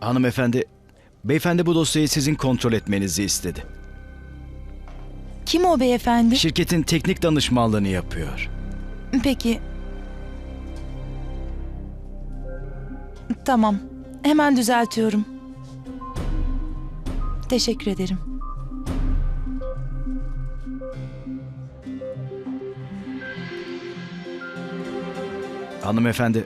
Hanımefendi, beyefendi bu dosyayı sizin kontrol etmenizi istedi. Kim o beyefendi? Şirketin teknik danışmanlığını yapıyor. Peki. Tamam. Hemen düzeltiyorum. Teşekkür ederim. Hanımefendi,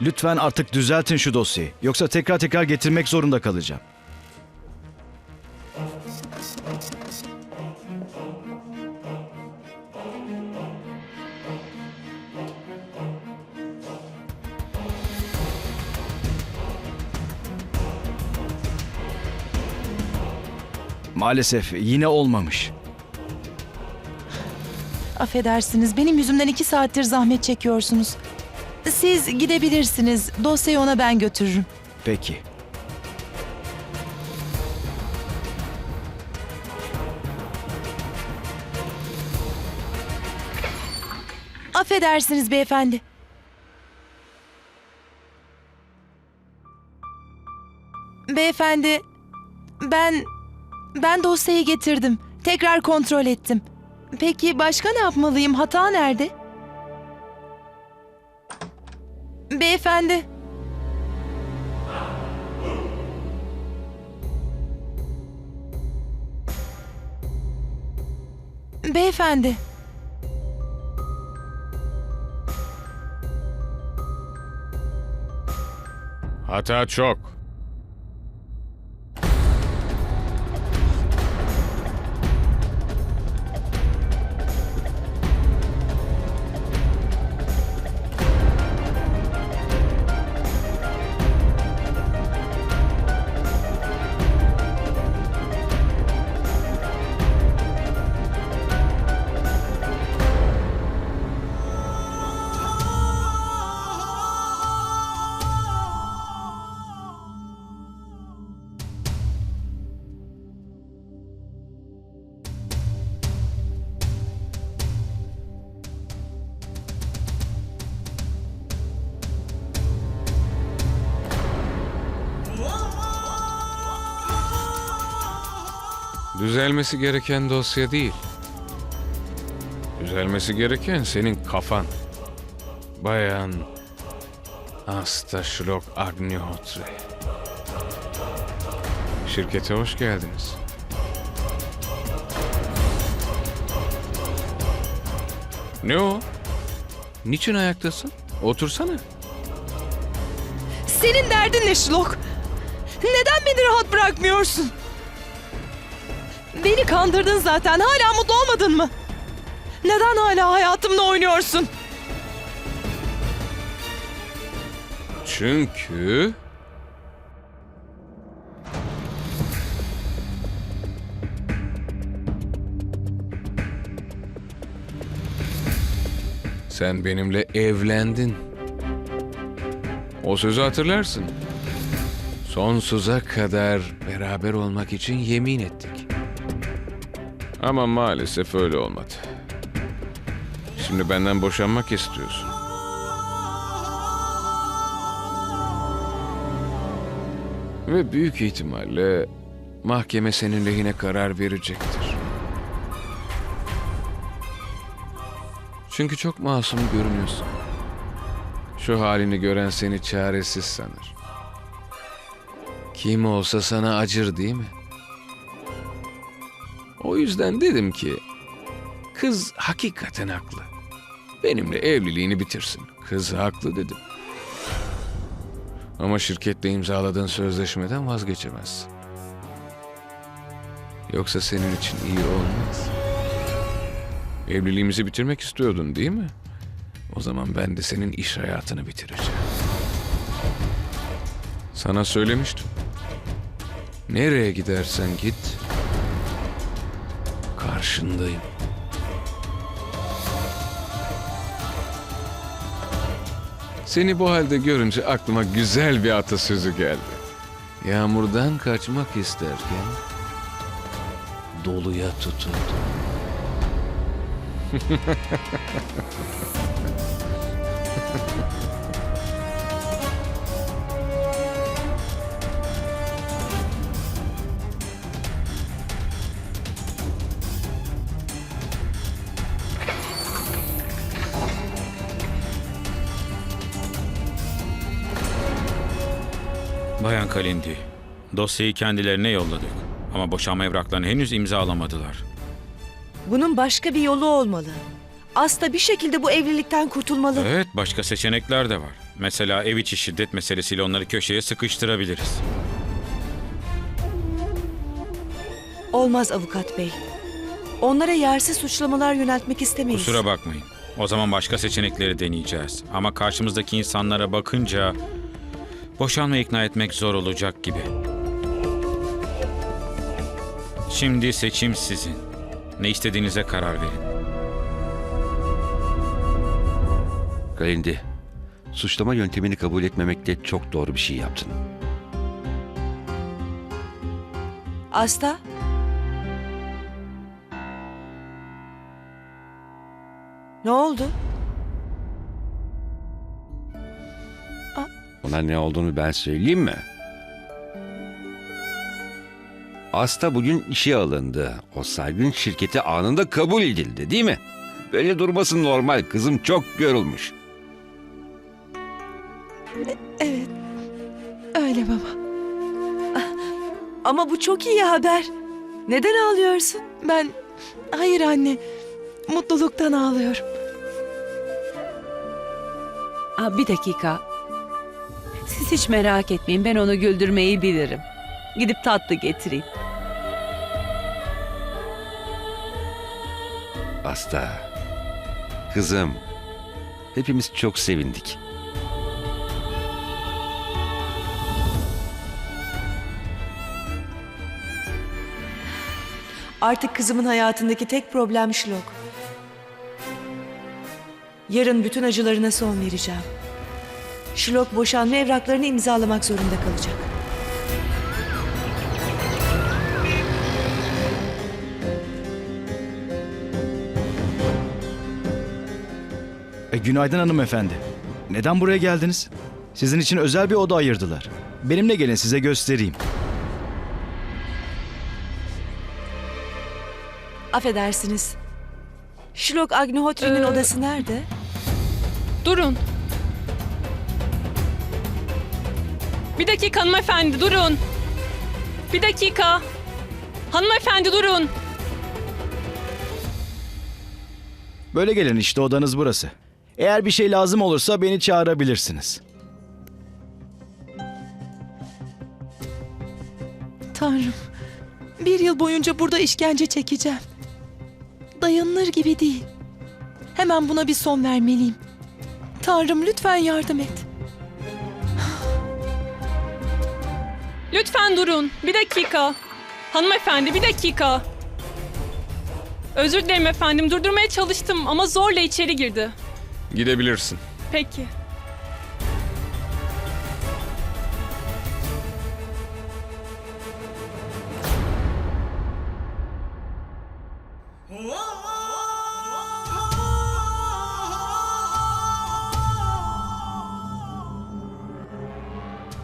lütfen artık düzeltin şu dosyayı. Yoksa tekrar tekrar getirmek zorunda kalacağım. Maalesef yine olmamış. Affedersiniz. Benim yüzümden iki saattir zahmet çekiyorsunuz. Siz gidebilirsiniz. Dosyayı ona ben götürürüm. Peki. Affedersiniz beyefendi. Beyefendi, ben ben dosyayı getirdim. Tekrar kontrol ettim. Peki başka ne yapmalıyım? Hata nerede? Beyefendi. Beyefendi. Hata çok. Düzelmesi gereken dosya değil. Düzelmesi gereken senin kafan. Bayan Asta Shlok Agnihotre. Şirkete hoş geldiniz. Ne o? Niçin ayaktasın? Otursana. Senin derdin ne Şlok? Neden beni rahat bırakmıyorsun? Beni kandırdın zaten. Hala mutlu olmadın mı? Neden hala hayatımla oynuyorsun? Çünkü... Sen benimle evlendin. O sözü hatırlarsın. Sonsuza kadar beraber olmak için yemin ettik. Ama maalesef öyle olmadı. Şimdi benden boşanmak istiyorsun. Ve büyük ihtimalle mahkeme senin lehine karar verecektir. Çünkü çok masum görünüyorsun. Şu halini gören seni çaresiz sanır. Kim olsa sana acır değil mi? O yüzden dedim ki kız hakikaten haklı. Benimle evliliğini bitirsin. Kız haklı dedim. Ama şirketle imzaladığın sözleşmeden vazgeçemezsin. Yoksa senin için iyi olmaz. Evliliğimizi bitirmek istiyordun değil mi? O zaman ben de senin iş hayatını bitireceğim. Sana söylemiştim. Nereye gidersen git, karşındayım. Seni bu halde görünce aklıma güzel bir atasözü geldi. Yağmurdan kaçmak isterken doluya tutuldu. Kalindi, dosyayı kendilerine yolladık. Ama boşanma evraklarını henüz imzalamadılar. Bunun başka bir yolu olmalı. Asta bir şekilde bu evlilikten kurtulmalı. Evet, başka seçenekler de var. Mesela ev içi şiddet meselesiyle onları köşeye sıkıştırabiliriz. Olmaz avukat bey. Onlara yersiz suçlamalar yöneltmek istemeyiz. Kusura bakmayın. O zaman başka seçenekleri deneyeceğiz. Ama karşımızdaki insanlara bakınca boşanma ikna etmek zor olacak gibi. Şimdi seçim sizin. Ne istediğinize karar verin. Kalindi, suçlama yöntemini kabul etmemekte çok doğru bir şey yaptın. Asta? Ne oldu? Ona ne olduğunu ben söyleyeyim mi? Asta bugün işe alındı. O saygın şirketi anında kabul edildi değil mi? Böyle durması normal. Kızım çok yorulmuş. Evet. Öyle baba. Ama bu çok iyi haber. Neden ağlıyorsun? Ben... Hayır anne. Mutluluktan ağlıyorum. Aa, bir dakika. Siz hiç merak etmeyin ben onu güldürmeyi bilirim. Gidip tatlı getireyim. Asta. Kızım. Hepimiz çok sevindik. Artık kızımın hayatındaki tek problem Şlok. Yarın bütün acılarına son vereceğim. Şlok boşanma evraklarını imzalamak zorunda kalacak. E, günaydın hanımefendi. Neden buraya geldiniz? Sizin için özel bir oda ayırdılar. Benimle gelin size göstereyim. Affedersiniz. Şlok Agnihotri'nin Ee, odası nerede? Durun. Bir dakika hanımefendi durun. Bir dakika. Hanımefendi durun. Böyle gelin işte odanız burası. Eğer bir şey lazım olursa beni çağırabilirsiniz. Tanrım. Bir yıl boyunca burada işkence çekeceğim. Dayanılır gibi değil. Hemen buna bir son vermeliyim. Tanrım lütfen yardım et. Lütfen durun. Bir dakika. Hanımefendi bir dakika. Özür dilerim efendim. Durdurmaya çalıştım ama zorla içeri girdi. Gidebilirsin. Peki.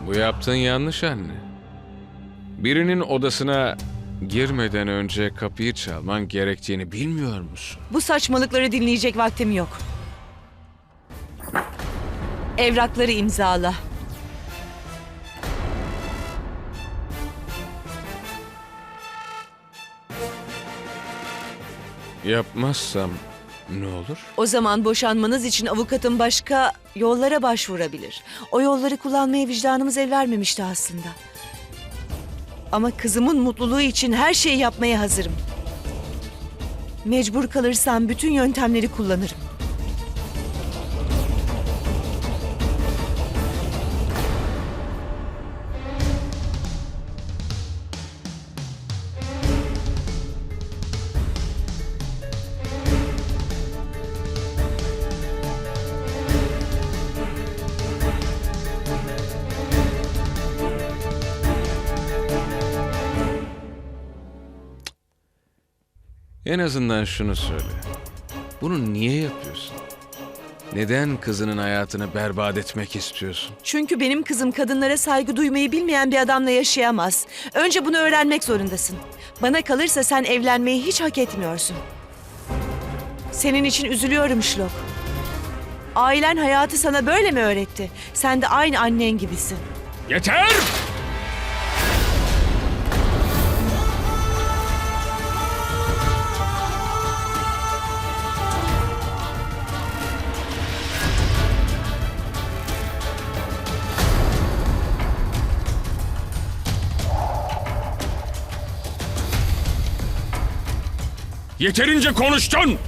Bu yaptığın yanlış anne. Birinin odasına girmeden önce kapıyı çalman gerektiğini bilmiyor musun? Bu saçmalıkları dinleyecek vaktim yok. Evrakları imzala. Yapmazsam ne olur? O zaman boşanmanız için avukatın başka yollara başvurabilir. O yolları kullanmaya vicdanımız el vermemişti aslında. Ama kızımın mutluluğu için her şeyi yapmaya hazırım. Mecbur kalırsam bütün yöntemleri kullanırım. En azından şunu söyle. Bunu niye yapıyorsun? Neden kızının hayatını berbat etmek istiyorsun? Çünkü benim kızım kadınlara saygı duymayı bilmeyen bir adamla yaşayamaz. Önce bunu öğrenmek zorundasın. Bana kalırsa sen evlenmeyi hiç hak etmiyorsun. Senin için üzülüyorum Şlok. Ailen hayatı sana böyle mi öğretti? Sen de aynı annen gibisin. Yeter! Yeterince konuştun.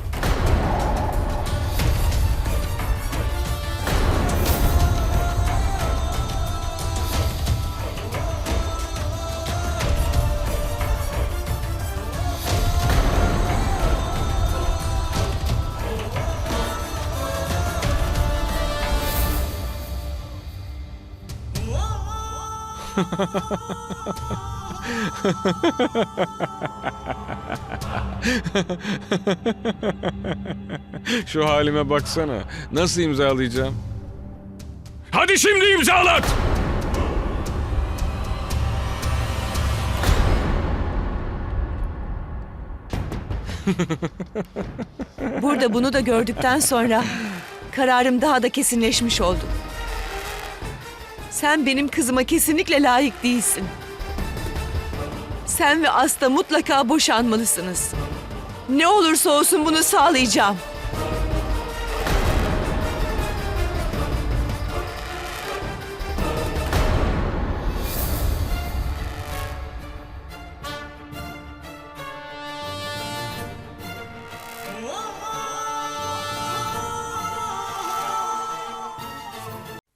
Şu halime baksana. Nasıl imzalayacağım? Hadi şimdi imzalat. Burada bunu da gördükten sonra kararım daha da kesinleşmiş oldu. Sen benim kızıma kesinlikle layık değilsin. Sen ve Asta mutlaka boşanmalısınız. Ne olursa olsun bunu sağlayacağım.